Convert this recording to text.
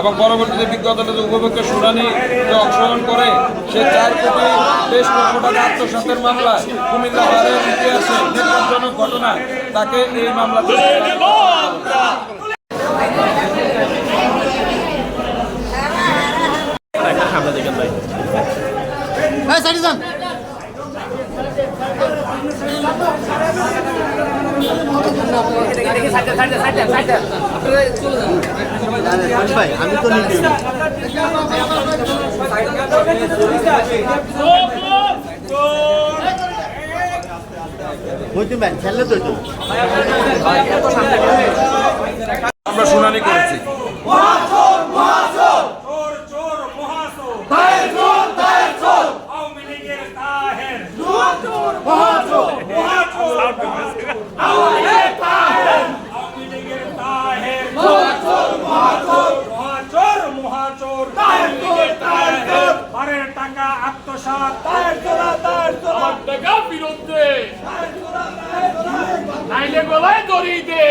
এবং পরবর্তীতে বিজ্ঞ আদালতে শুনানি শুনানিতে অংশগ্রহণ করে, সে চার কোটি তেইশ লক্ষ টাকা আত্মসাতের মামলায় কুমিল্লা বারের ইতিহাসে নির্বাচনক ঘটনা, তাকে এই মামলা ভাই। আমি তো নিতে ভাই খেললে তো টাকা বিরুদ্ধে। নাইলে গলায় দড়ি দে।